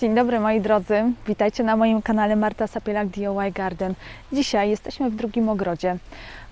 Dzień dobry moi drodzy, witajcie na moim kanale Marta Sapielak DIY Garden. Dzisiaj jesteśmy w drugim ogrodzie.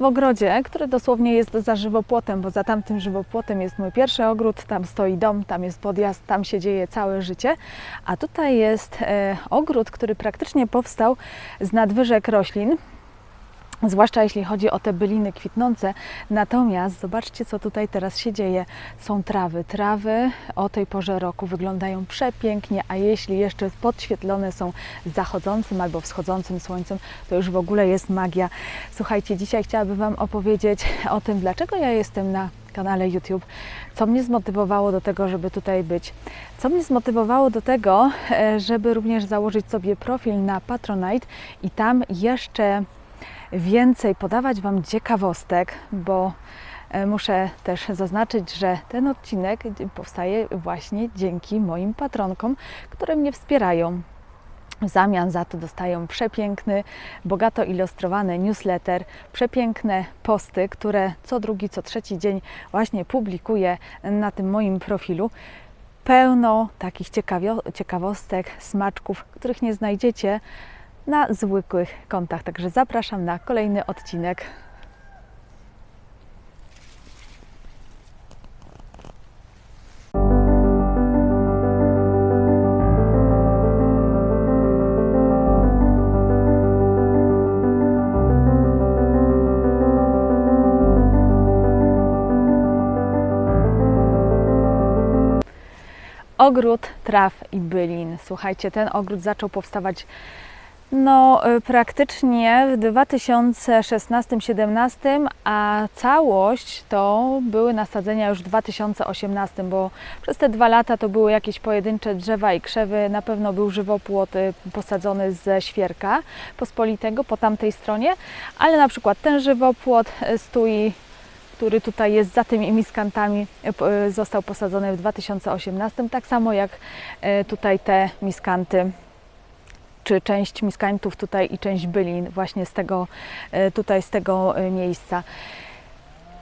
W ogrodzie, który dosłownie jest za żywopłotem, bo za tamtym żywopłotem jest mój pierwszy ogród, tam stoi dom, tam jest podjazd, tam się dzieje całe życie. A tutaj jest e, ogród, który praktycznie powstał z nadwyżek roślin, zwłaszcza jeśli chodzi o te byliny kwitnące. Natomiast zobaczcie, co tutaj teraz się dzieje. Są trawy. Trawy o tej porze roku wyglądają przepięknie, a jeśli jeszcze podświetlone są zachodzącym albo wschodzącym słońcem, to już w ogóle jest magia. Słuchajcie, dzisiaj chciałabym Wam opowiedzieć o tym, dlaczego ja jestem na kanale YouTube, co mnie zmotywowało do tego, żeby tutaj być. Co mnie zmotywowało do tego, e, żeby również założyć sobie profil na Patronite i tam jeszcze więcej podawać Wam ciekawostek, bo e, muszę też zaznaczyć, że ten odcinek powstaje właśnie dzięki moim patronkom, które mnie wspierają. W zamian za to dostają przepiękny, bogato ilustrowany newsletter, przepiękne posty, które co drugi, co trzeci dzień właśnie publikuję na tym moim profilu. Pełno takich ciekawostek, smaczków, których nie znajdziecie na zwykłych kontach. Także zapraszam na kolejny odcinek. Ogród traw i bylin. Słuchajcie, ten ogród zaczął powstawać no, y, praktycznie w 2016-17, a całość to były nasadzenia już w 2018, bo przez te dwa lata to były jakieś pojedyncze drzewa i krzewy. Na pewno był żywopłot y, posadzony ze świerka pospolitego po tamtej stronie, ale na przykład ten żywopłot y, stój który tutaj jest za tymi miskantami, został posadzony w 2018, tak samo jak tutaj te miskanty czy część miskańców tutaj i część bylin właśnie z tego, e, tutaj z tego e, miejsca.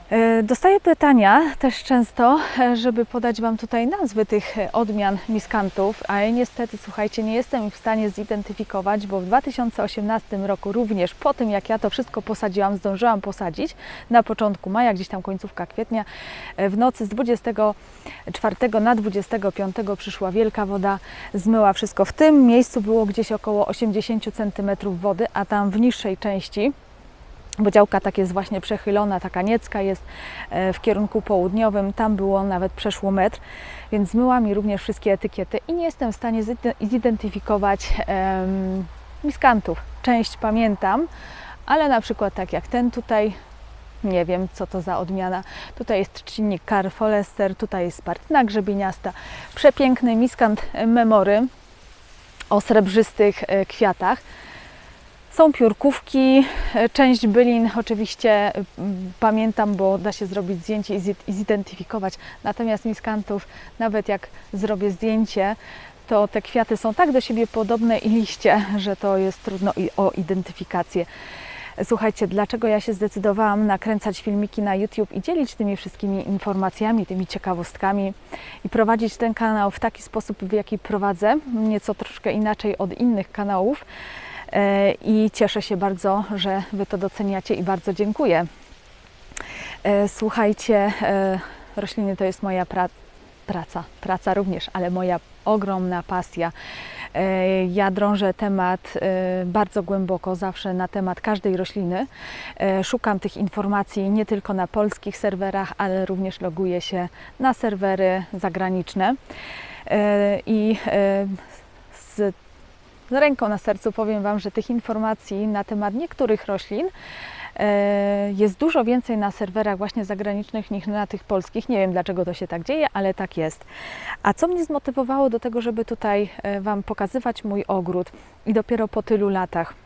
E, Dostaję pytania też często, e, żeby podać Wam tutaj nazwy tych e, odmian miskantów, ale niestety, słuchajcie, nie jestem ich w stanie zidentyfikować, bo w 2018 roku również po tym, jak ja to wszystko posadziłam, zdążyłam posadzić na początku maja, gdzieś tam końcówka kwietnia, w nocy z 24 na 25 przyszła wielka woda, zmyła wszystko. W tym miejscu było gdzieś około 80 cm wody, a tam w niższej części bo działka tak jest właśnie przechylona, taka niecka jest e, w kierunku południowym, tam było nawet przeszło metr, więc zmyła mi również wszystkie etykiety i nie jestem w stanie zide- zidentyfikować em, miskantów. Część pamiętam, ale na przykład tak jak ten tutaj, nie wiem co to za odmiana. Tutaj jest trzcinnik Carfolester, tutaj jest spartyna grzebieniasta, przepiękny miskant memory o srebrzystych e, kwiatach. Są piórkówki, e, część bylin oczywiście m, pamiętam, bo da się zrobić zdjęcie i zi- i zidentyfikować. Natomiast miskantów, nawet jak zrobię zdjęcie, to te kwiaty są tak do siebie podobne i liście, że to jest trudno o identyfikację. Słuchajcie, dlaczego ja się zdecydowałam nakręcać filmiki na YouTube i dzielić tymi wszystkimi informacjami, tymi ciekawostkami i prowadzić ten kanał w taki sposób, w jaki prowadzę, nieco troszkę inaczej od innych kanałów. E, I cieszę się bardzo, że Wy to doceniacie i bardzo dziękuję. E, Słuchajcie, e, rośliny to jest moja pra- praca, praca również, ale moja ogromna pasja. Ja drążę temat bardzo głęboko, zawsze na temat każdej rośliny. Szukam tych informacji nie tylko na polskich serwerach, ale również loguję się na serwery zagraniczne. I z z ręką na sercu powiem Wam, że tych informacji na temat niektórych roślin e, jest dużo więcej na serwerach właśnie zagranicznych niż na tych polskich. Nie wiem dlaczego to się tak dzieje, ale tak jest. A co mnie zmotywowało do tego, żeby tutaj e, Wam pokazywać mój ogród i dopiero po tylu latach?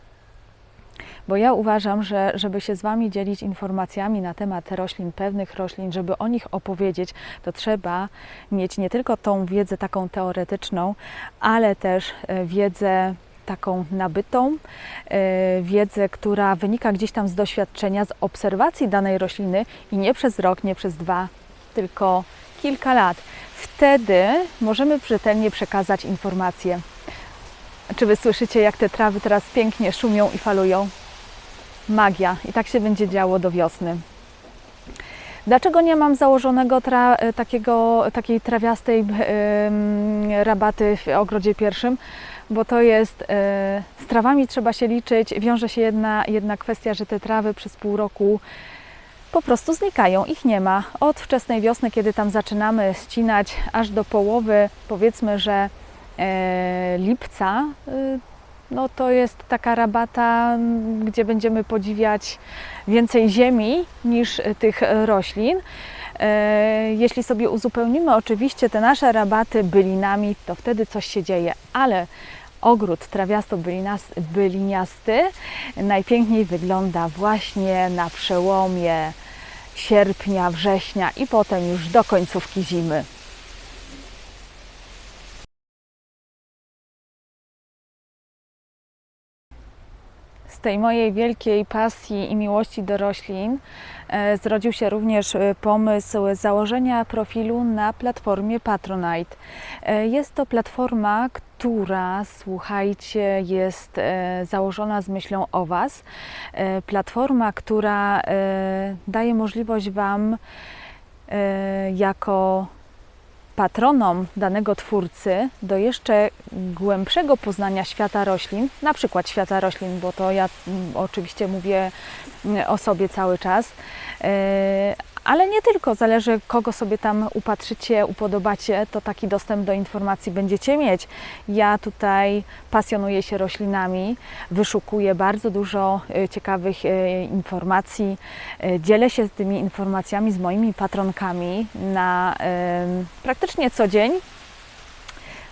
Bo ja uważam, że żeby się z Wami dzielić informacjami na temat roślin, pewnych roślin, żeby o nich opowiedzieć, to trzeba mieć nie tylko tą wiedzę taką teoretyczną, ale też e, wiedzę taką nabytą, e, wiedzę, która wynika gdzieś tam z doświadczenia, z obserwacji danej rośliny i nie przez rok, nie przez dwa, tylko kilka lat. Wtedy możemy rzetelnie przekazać informacje. Czy Wy słyszycie, jak te trawy teraz pięknie szumią i falują? Magia. I tak się będzie działo do wiosny. Dlaczego nie mam założonego tra- e, takiego, takiej trawiastej em, rabaty w ogrodzie pierwszym? Bo to jest, e, z trawami trzeba się liczyć. Wiąże się jedna, jedna kwestia, że te trawy przez pół roku po prostu znikają, ich nie ma. Od wczesnej wiosny, kiedy tam zaczynamy ścinać, aż do połowy, powiedzmy, że lipca, y, no to jest taka rabata, gdzie będziemy podziwiać więcej ziemi niż y, tych e, roślin. E, Jeśli sobie uzupełnimy oczywiście te nasze rabaty bylinami, to wtedy coś się dzieje, ale ogród trawiasto-byliniasty najpiękniej wygląda właśnie na przełomie sierpnia, września i potem już do końcówki zimy. Z tej mojej wielkiej pasji i miłości do roślin e, zrodził się również e, pomysł założenia profilu na platformie Patronite. E, Jest to platforma, która, słuchajcie, jest założona z myślą o Was. Platforma, która daje możliwość Wam jako patronom danego twórcy do jeszcze głębszego poznania świata roślin, na przykład świata roślin, bo to ja mm, oczywiście mówię mm, o sobie cały czas, e, ale nie tylko, zależy kogo sobie tam upatrzycie, upodobacie, to taki dostęp do informacji będziecie mieć. Ja tutaj pasjonuję się roślinami, wyszukuję bardzo dużo e, ciekawych e, informacji, e, dzielę się tymi informacjami z moimi patronkami na praktycznie co dzień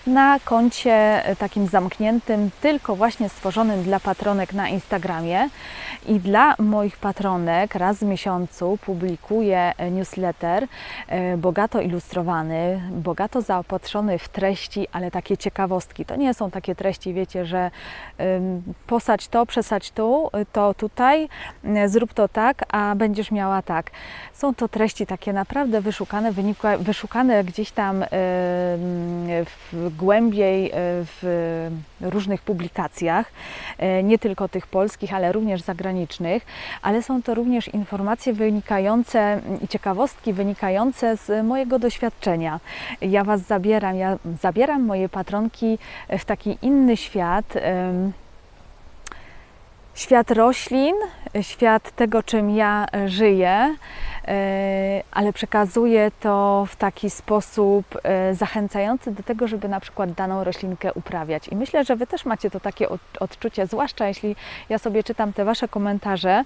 na koncie e, takim zamkniętym, tylko właśnie stworzonym dla patronek na Instagramie. I dla moich patronek raz w miesiącu publikuję e, newsletter e, bogato ilustrowany, bogato zaopatrzony w treści, ale takie ciekawostki. To nie są takie treści, wiecie, że posadź to, przesadź tu, to tutaj, zrób to tak, a będziesz miała tak. Są to treści takie naprawdę wyszukane, wynika, wyszukane gdzieś tam w głębiej y, w różnych publikacjach, y, nie tylko tych polskich, ale również zagranicznych, ale są to również informacje wynikające i ciekawostki wynikające z mojego doświadczenia. Ja Was zabieram, ja zabieram moje patronki w taki inny świat. Świat roślin, świat tego, czym ja żyję, e, ale przekazuję to w taki sposób e, zachęcający do tego, żeby na przykład daną roślinkę uprawiać. I myślę, że Wy też macie to takie od- odczucie, zwłaszcza jeśli ja sobie czytam te Wasze komentarze,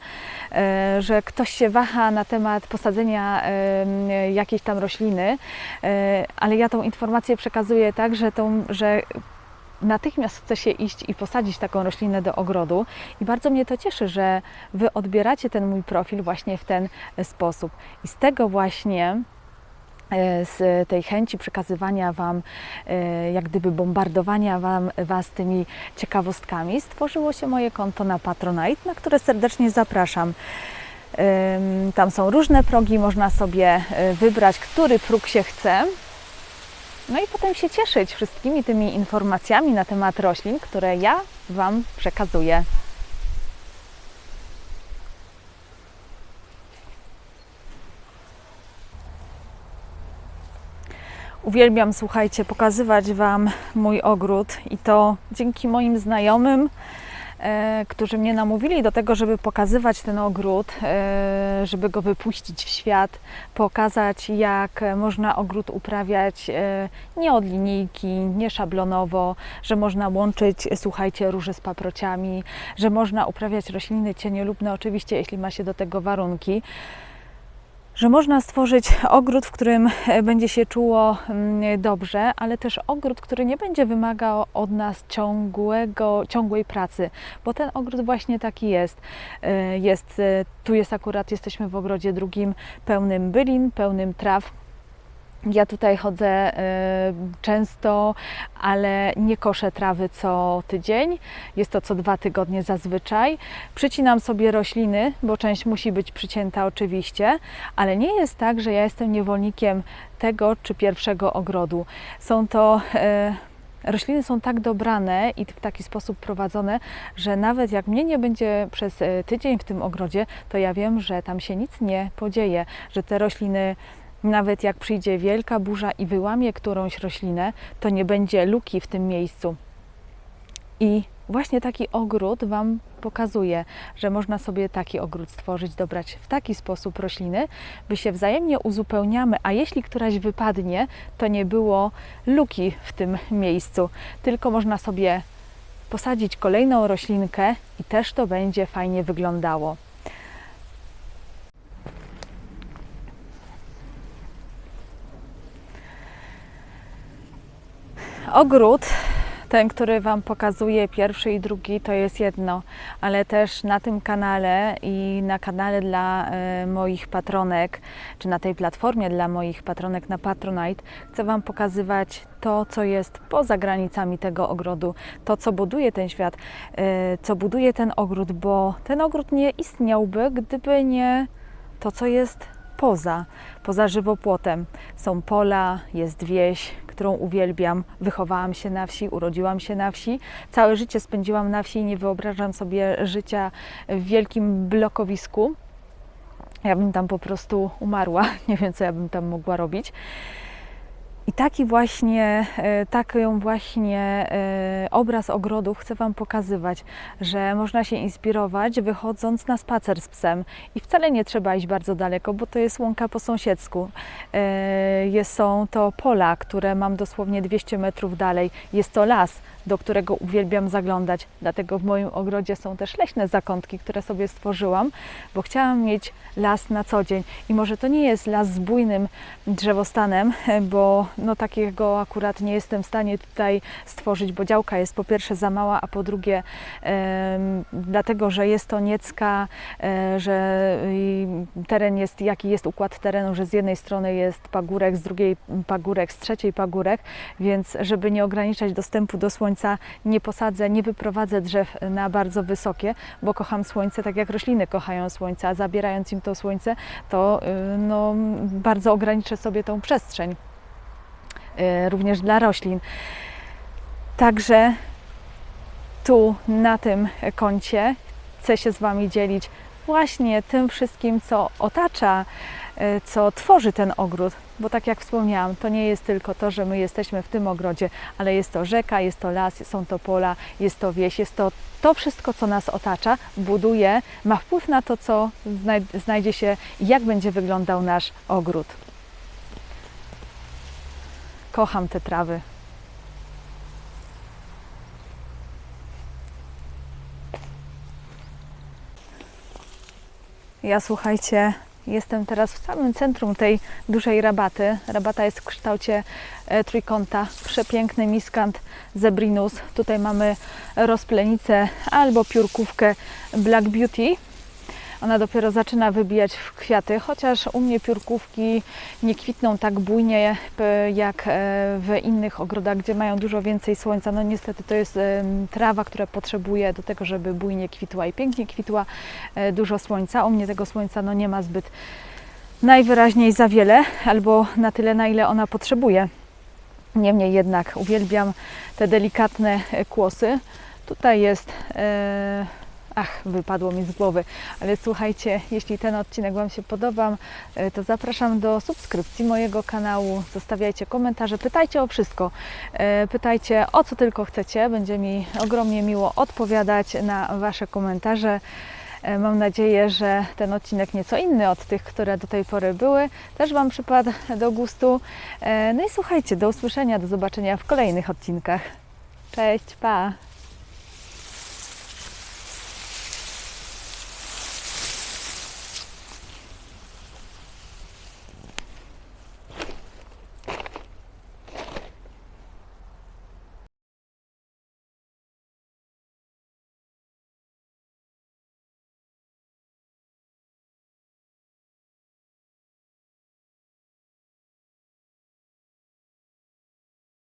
e, że ktoś się waha na temat posadzenia e, jakiejś tam rośliny, e, ale ja tą informację przekazuję tak, że, tą, że natychmiast chce się iść i posadzić taką roślinę do ogrodu i bardzo mnie to cieszy, że Wy odbieracie ten mój profil właśnie w ten e, sposób. I z tego właśnie e, z tej chęci przekazywania Wam, e, jak gdyby bombardowania wam, Was tymi ciekawostkami, stworzyło się moje konto na Patronite, na które serdecznie zapraszam. Tam są różne progi, można sobie wybrać, który próg się chce. No i potem się cieszyć wszystkimi tymi informacjami na temat roślin, które ja Wam przekazuję. Uwielbiam, słuchajcie, pokazywać Wam mój ogród i to dzięki moim znajomym, którzy mnie namówili do tego, żeby pokazywać ten ogród, e, żeby go wypuścić w świat, pokazać, jak można ogród uprawiać e, nie od linijki, nie szablonowo, że można łączyć, słuchajcie, róże z paprociami, że można uprawiać rośliny cieniolubne, oczywiście, jeśli ma się do tego warunki że można stworzyć ogród, w którym e, będzie się czuło mm, dobrze, ale też ogród, który nie będzie wymagał od nas ciągłego, ciągłej pracy, bo ten ogród właśnie taki jest. E, jest e, tu jest akurat, jesteśmy w ogrodzie drugim pełnym bylin, pełnym traw. Ja tutaj chodzę e, często, ale nie koszę trawy co tydzień. Jest to co dwa tygodnie zazwyczaj. Przycinam sobie rośliny, bo część musi być przycięta oczywiście, ale nie jest tak, że ja jestem niewolnikiem tego czy pierwszego ogrodu. Są to e, rośliny są tak dobrane i w taki sposób prowadzone, że nawet jak mnie nie będzie przez e, tydzień w tym ogrodzie, to ja wiem, że tam się nic nie podzieje, że te rośliny nawet jak przyjdzie wielka burza i wyłamie którąś roślinę, to nie będzie luki w tym miejscu. I właśnie taki ogród Wam pokazuje, że można sobie taki ogród stworzyć, dobrać w taki sposób rośliny, by się wzajemnie uzupełniamy, a jeśli któraś wypadnie, to nie było luki w tym miejscu, tylko można sobie posadzić kolejną roślinkę i też to będzie fajnie wyglądało. Ogród, ten, który Wam pokazuję, pierwszy i drugi, to jest jedno, ale też na tym kanale i na kanale dla e, moich patronek, czy na tej platformie dla moich patronek na Patronite, chcę Wam pokazywać to, co jest poza granicami tego ogrodu, to, co buduje ten świat, e, co buduje ten ogród, bo ten ogród nie istniałby, gdyby nie to, co jest poza, poza żywopłotem. Są pola, jest wieś, którą uwielbiam. Wychowałam się na wsi, urodziłam się na wsi. Całe życie spędziłam na wsi i nie wyobrażam sobie życia w wielkim blokowisku. Ja bym tam po prostu umarła. Nie wiem, co ja bym tam mogła robić. I taki właśnie, e, taką właśnie e, obraz ogrodów chcę Wam pokazywać, że można się inspirować wychodząc na spacer z psem i wcale nie trzeba iść bardzo daleko, bo to jest łąka po sąsiedzku. E, są to pola, które mam dosłownie 200 metrów dalej. Jest to las, do którego uwielbiam zaglądać. Dlatego w moim ogrodzie są też leśne zakątki, które sobie stworzyłam, bo chciałam mieć las na co dzień. I może to nie jest las z bujnym drzewostanem, bo no takiego akurat nie jestem w stanie tutaj stworzyć, bo działka jest po pierwsze za mała, a po drugie dlatego, że jest to niecka, e, że teren jest, jaki jest układ terenu, że z jednej strony jest pagórek, z drugiej pagórek, z trzeciej pagórek, więc żeby nie ograniczać dostępu do słońca, nie posadzę, nie wyprowadzę drzew na bardzo wysokie, bo kocham słońce tak jak rośliny kochają słońce, a zabierając im to słońce, to y, no, bardzo ograniczę sobie tą przestrzeń również dla roślin. Także tu na tym kącie chcę się z Wami dzielić właśnie tym wszystkim, co otacza, y, co tworzy ten ogród. Bo tak jak wspomniałam, to nie jest tylko to, że my jesteśmy w tym ogrodzie, ale jest to rzeka, jest to las, są to pola, jest to wieś, jest to to wszystko, co nas otacza, buduje, ma wpływ na to, co znaj- znajdzie się i jak będzie wyglądał nasz ogród. Kocham te trawy. Ja słuchajcie, jestem teraz w samym centrum tej dużej rabaty. Rabata jest w kształcie e, trójkąta. Przepiękny miskant zebrinus. Tutaj mamy rozplenicę albo piórkówkę Black Beauty. Ona dopiero zaczyna wybijać w kwiaty, chociaż u mnie piórkówki nie kwitną tak bujnie p- jak e, w innych ogrodach, gdzie mają dużo więcej słońca. No niestety to jest trawa, która potrzebuje do tego, żeby bujnie kwitła i pięknie kwitła e, dużo słońca. U mnie tego słońca no nie ma zbyt najwyraźniej za wiele, albo na tyle, na ile ona potrzebuje. Niemniej jednak uwielbiam te delikatne e, kłosy. Tutaj jest. Ach, wypadło mi z głowy, ale słuchajcie, jeśli ten odcinek Wam się podoba, e, to zapraszam do subskrypcji mojego kanału. Zostawiajcie komentarze, pytajcie o wszystko. E, Pytajcie o co tylko chcecie. Będzie mi ogromnie miło odpowiadać na Wasze komentarze. E, Mam nadzieję, że ten odcinek nieco inny od tych, które do tej pory były, też Wam przypadł do gustu. No i słuchajcie, do usłyszenia, do zobaczenia w kolejnych odcinkach. Cześć, pa!